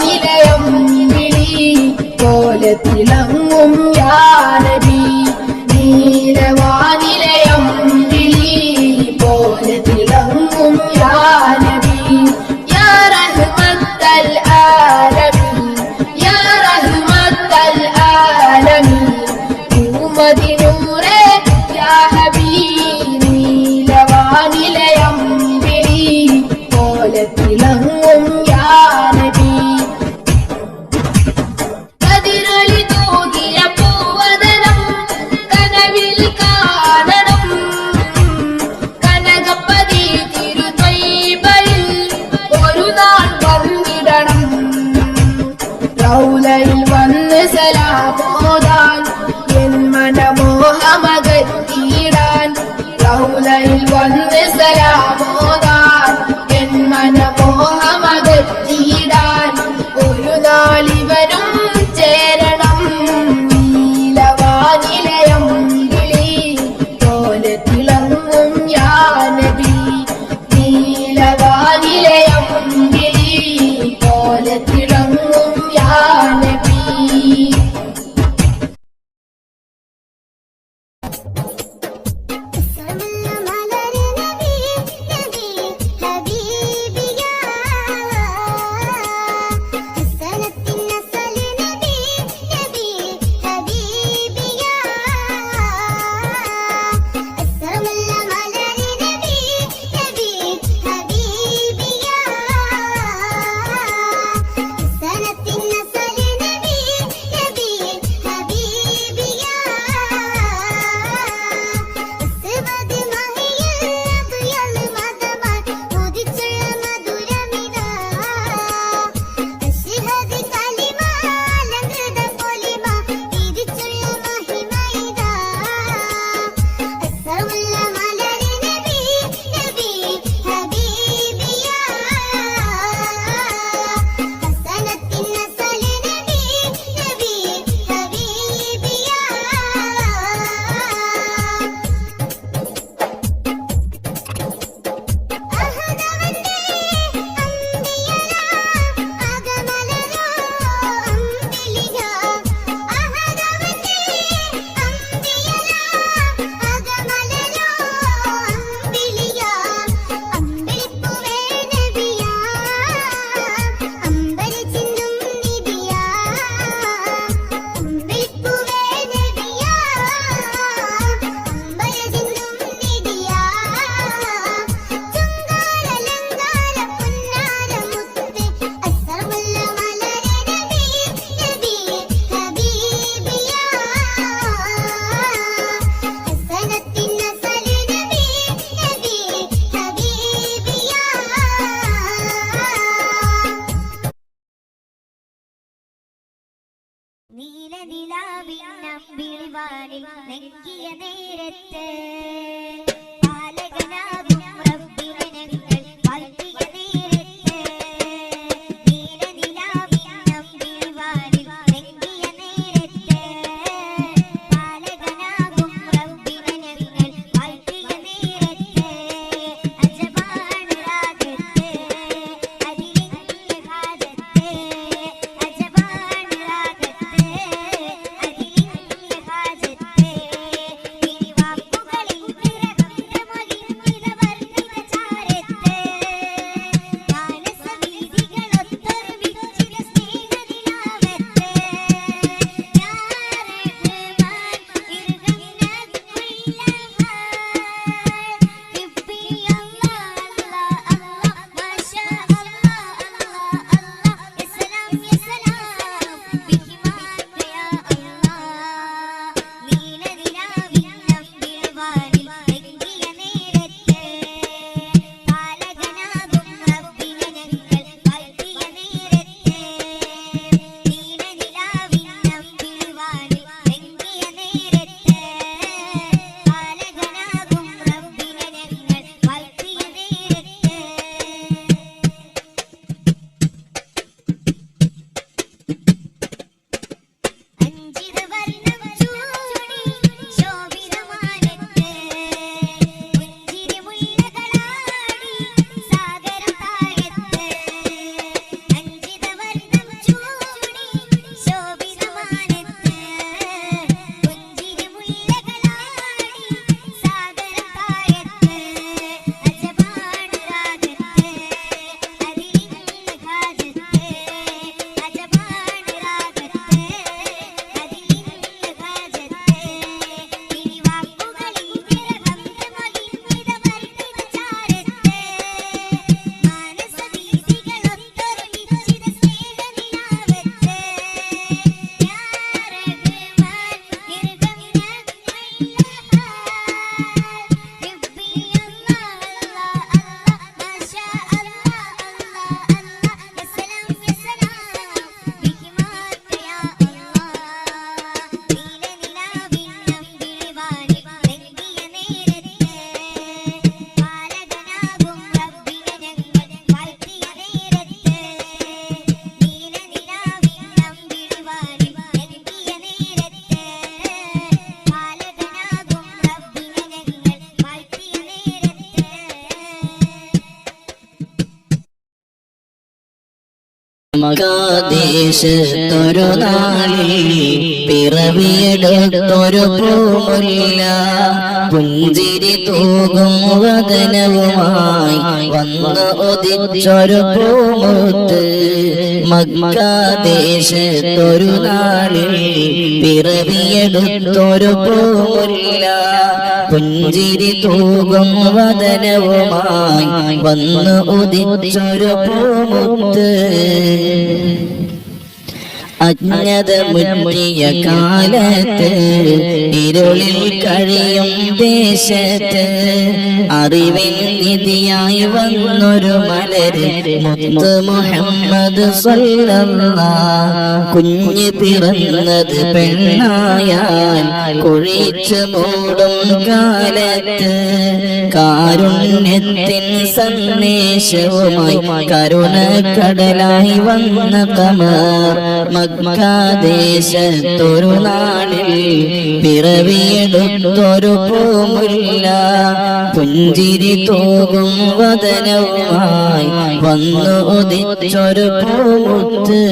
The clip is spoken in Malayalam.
നിലയം വിളി കോലത്തിളം ഹൗലയിൽ വന്ന് സലാമോദാൻ എൻ മനമോഹമകൾ തീടാൻ ഹൗലയിൽ വന്ന് സലാ നിലാവിൽ നമ്പിളിവാനിൽ നെക്കിയ നേരത്തെ. മക്കാദേശത്തൊരു നാളിൽ പിറവിയെടുത്തൊരു പൂമില്ല. പുഞ്ചിരി തൂകും വദനവുമായി വന്ന് ഒതിച്ചൊരു പൂമുത്ത്. മക്കാദേശത്തൊരു നാളിൽ പിറവിയെടുത്തൊരു പോരില്ല പുഞ്ചിരി തൂകും വദനവുമായി വന്ന് ഉദിച്ചൊരു പൂമുത്ത്. അജ്ഞത മുറ്റിയ കാലത്ത് ഇരുളിൽ കഴിയും ദേശത്ത് അറിവിൽ നിധിയായി വന്നൊരു മലര് മുത്ത് മുഹമ്മദ് കുഞ്ഞ് പിറന്നത് പെണ്ണായാൽ കുഴിച്ചു മൂടും കാലത്ത് കാരുണ്യത്തിൻ സന്ദേശവുമായി കരുണക്കടലായി വന്ന കമർ മക്കാദേശത്തൊരു നാളിൽ പിറവിയെടുത്തൊരു പൂമുല്ല. പുഞ്ചിരി തോകും വതനവുമായി വന്നു ഉദിച്ചൊരു പൂമുത്ത്.